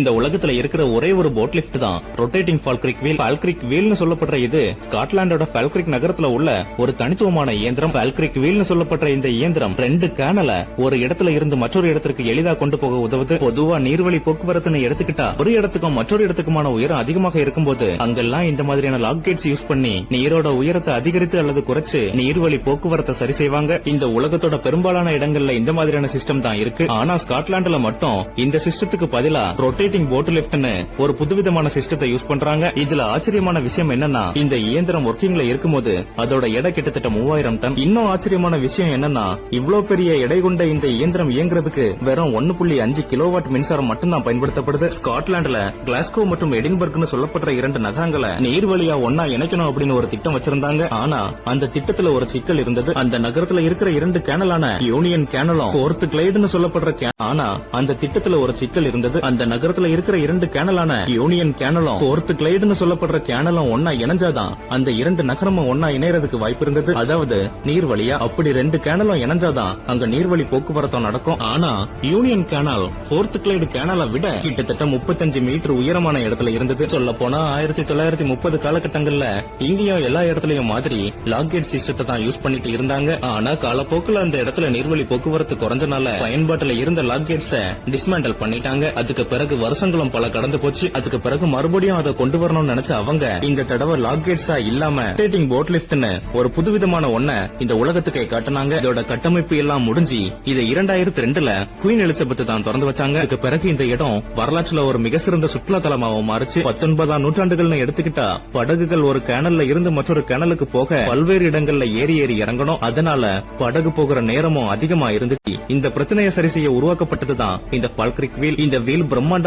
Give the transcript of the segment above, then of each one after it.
இந்த உலகத்துல இருக்கிற ஒரே ஒரு போட் லிஃப்ட் தான் ரொட்டேட்டிங் ஃபால்கிரிக் வீல் ஃபால்கிரிக் வீல்னு சொல்லப்படுற இது ஸ்காட்லாண்டோட ஃபால்கிரிக் நகரத்துல உள்ள ஒரு தனித்துவமான இயந்திரம். பால்கிரிக் வீல்னு சொல்லப்படுற இந்த இயந்திரம் ரெண்டு கேனல ஒரு இடத்துல இருந்து மற்றொரு இடத்திற்கு எளிதா கொண்டு போக உதவுது. பொதுவா நீர்வழி போக்குவரத்துன்னு எடுத்துக்கிட்டா ஒரு இடத்துக்கும் மற்றொரு இடத்துக்குமான உயரம் அதிகமாக இருக்கும்போது அங்கெல்லாம் இந்த மாதிரியான லாக் கேட்ஸ் யூஸ் பண்ணி நீரோட உயரத்தை அதிகரித்து அல்லது குறைச்சு நீர்வழி போக்குவரத்தை சரி செய்வாங்க. இந்த உலகத்தோட பெரும்பாலான இடங்கள்ல இந்த மாதிரியான சிஸ்டம் தான் இருக்கு. ஆனா ஸ்காட்லாண்டுல மட்டும் இந்த சிஸ்டத்துக்கு பதிலா ரொட்டே ரொட்டேட்டிங் போட் லிப்ட்னு ஒரு புதுவிதமான சிஸ்டத்தை யூஸ் பண்றாங்க. இதுல ஆச்சரியமான விஷயம் என்னன்னா இந்த இயந்திரம் ஒர்க்கிங்ல இருக்கும்போது அதோட எடை கிட்டத்தட்ட மூவாயிரம் டன். இன்னும் ஆச்சரியமான விஷயம் என்னன்னா இவ்வளவு பெரிய எடை கொண்ட இந்த இயந்திரம் இயங்குறதுக்கு வெறும் ஒன்னு புள்ளி அஞ்சு கிலோவாட் மின்சாரம் மட்டும்தான் பயன்படுத்தப்படுது. ஸ்காட்லாந்துல கிளாஸ்கோ மற்றும் எடின்பர்க்னு சொல்லப்படுற இரண்டு நகரங்களை நீர் வழியா ஒன்னா இணைக்கணும் அப்படின்னு ஒரு திட்டம் வச்சிருந்தாங்க. ஆனா அந்த திட்டத்துல ஒரு சிக்கல் இருந்தது. அந்த நகரத்துல இருக்கிற இரண்டு கேனலான யூனியன் கேனலும் ஃபோர்த் கிளைடுன்னு சொல்லப்படுற ஆனா அந்த திட்டத்துல ஒரு சிக்கல் இருந்தது. அந்த நகரத்துல பக்கத்துல இருக்கிற இரண்டு கேனலான யூனியன் கேனலும் ஃபோர்த் கிளைடுன்னு சொல்லப்படுற கேனலும் ஒன்னா இணைஞ்சாதான் அந்த இரண்டு நகரமும் ஒன்னா இணையறதுக்கு வாய்ப்பு இருந்தது அதாவது நீர் வழியா அப்படி ரெண்டு கேனலும் இணைஞ்சாதான் அங்க நீர்வழி போக்குவரத்தும் நடக்கும். ஆனா யூனியன் கேனல் ஃபோர்த் கிளைடு கேனலை விட கிட்டத்தட்ட முப்பத்தஞ்சு மீட்டர் உயரமான இடத்துல இருந்தது. சொல்ல போனா ஆயிரத்தி தொள்ளாயிரத்தி முப்பது காலகட்டங்கள்ல இங்கேயும் எல்லா இடத்துலயும் மாதிரி லாக்கெட் சிஸ்டத்தை தான் யூஸ் பண்ணிட்டு இருந்தாங்க. ஆனா காலப்போக்குல அந்த இடத்துல நீர்வழி போக்குவரத்து குறைஞ்சனால பயன்பாட்டுல இருந்த லாக்கெட்ஸ டிஸ்மேண்டல் பண்ணிட்டாங்க. அதுக்கு பிறகு வருஷங்களும் பல கடந்து போச்சு. அதுக்கு பிறகு மறுபடியும் அதை கொண்டு வரணும்னு நினைச்ச அவங்க இந்த தடவை லாக்கெட்ஸா இல்லாம ரொட்டேட்டிங் போட் லிப்ட்னு ஒரு புதுவிதமான ஒன்ன இந்த உலகத்துக்கு காட்டுனாங்க. இதோட கட்டமைப்பு எல்லாம் முடிஞ்சு இதை இரண்டாயிரத்தி ரெண்டுல குயின் எலிசபெத் தான் திறந்து வச்சாங்க. அதுக்கு பிறகு இந்த இடம் வரலாற்றுல ஒரு மிக சிறந்த சுற்றுலா தலமாகவும் மாறுச்சு. பத்தொன்பதாம் நூற்றாண்டுகள்னு எடுத்துக்கிட்டா படகுகள் ஒரு கேனல்ல இருந்து மற்றொரு கேனலுக்கு போக பல்வேறு இடங்கள்ல ஏறி ஏறி இறங்கணும். அதனால படகு போகிற நேரமும் அதிகமா இருந்துச்சு. இந்த பிரச்சனையை சரி செய்ய உருவாக்கப்பட்டதுதான் இந்த பால்கிரிக் வீல் இந்த வீல்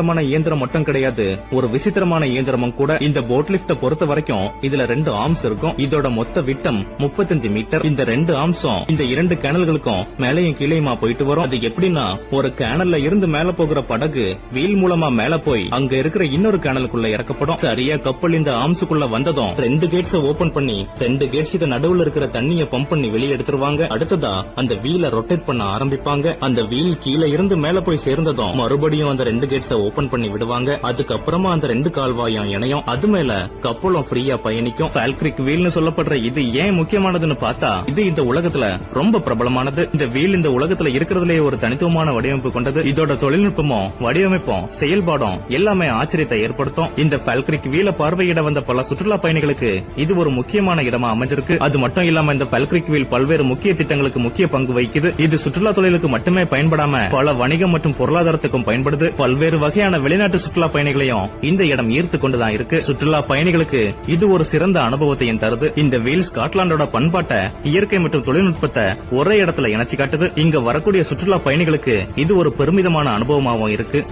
சாதாரணமான இயந்திரம் மட்டும் கிடையாது ஒரு விசித்திரமான இயந்திரமும் கூட இந்த போட் லிப்ட பொறுத்த வரைக்கும் இதுல ரெண்டு ஆர்ம்ஸ் இருக்கும். இதோட மொத்த விட்டம் முப்பத்தஞ்சு மீட்டர். இந்த ரெண்டு ஆர்ம்ஸும் இந்த இரண்டு கேனல்களுக்கும் மேலையும் கீழேயுமா போயிட்டு வரும். அது எப்படின்னா ஒரு கேனல்ல இருந்து மேல போகிற படகு வீல் மூலமா மேல போய் அங்க இருக்கிற இன்னொரு கேனலுக்குள்ள இறக்கப்படும். சரியா கப்பல் இந்த ஆர்ம்ஸுக்குள்ள வந்ததும் ரெண்டு கேட்ஸ் ஓபன் பண்ணி ரெண்டு கேட்ஸுக்கு நடுவுல இருக்கிற தண்ணிய பம்ப் பண்ணி வெளியே எடுத்துருவாங்க. அடுத்ததா அந்த வீல ரொட்டேட் பண்ண ஆரம்பிப்பாங்க. அந்த வீல் கீழே இருந்து மேல போய் சேர்ந்ததும் மறுபடியும் அந்த ரெண்டு கேட்ஸ ஓபன் ஓபன் பண்ணி விடுவாங்க. அதுக்கப்புறமா அந்த ரெண்டு கால்வாயும் இணையும். அது மேல கப்பலும் ஃப்ரீயா பயணிக்கும். பால்கிரிக் வீல்னு சொல்லப்படுற இது ஏன் முக்கியமானதுன்னு பார்த்தா இது இந்த உலகத்துல ரொம்ப பிரபலமானது. இந்த வீல் இந்த உலகத்துல இருக்கிறதுலயே ஒரு தனித்துவமான வடிவமைப்பு கொண்டது. இதோட தொழில்நுட்பமும் வடிவமைப்பும் செயல்பாடும் எல்லாமே ஆச்சரியத்தை ஏற்படுத்தும். இந்த பால்கிரிக் வீல பார்வையிட வந்த பல சுற்றுலா பயணிகளுக்கு இது ஒரு முக்கியமான இடமா அமைஞ்சிருக்கு. அது மட்டும் இல்லாம இந்த பால்கிரிக் வீல் பல்வேறு முக்கிய திட்டங்களுக்கு முக்கிய பங்கு வகிக்குது. இது சுற்றுலா தொழிலுக்கு மட்டுமே பயன்படாம பல வணிகம் மற்றும் பொருளாதாரத்துக்கும் பயன்படுது. பல்வேறு வகை வகையான வெளிநாட்டு சுற்றுலா பயணிகளையும் இந்த இடம் ஈர்த்து கொண்டுதான் இருக்கு. சுற்றுலா பயணிகளுக்கு இது ஒரு சிறந்த அனுபவத்தையும் தருது. இந்த வீல் ஸ்காட்லாண்டோட பண்பாட்டை இயற்கை மற்றும் தொழில்நுட்பத்தை ஒரே இடத்துல இணைச்சு காட்டுது. இங்க வரக்கூடிய சுற்றுலா பயணிகளுக்கு இது ஒரு பெருமிதமான அனுபவமாகவும் இருக்கு.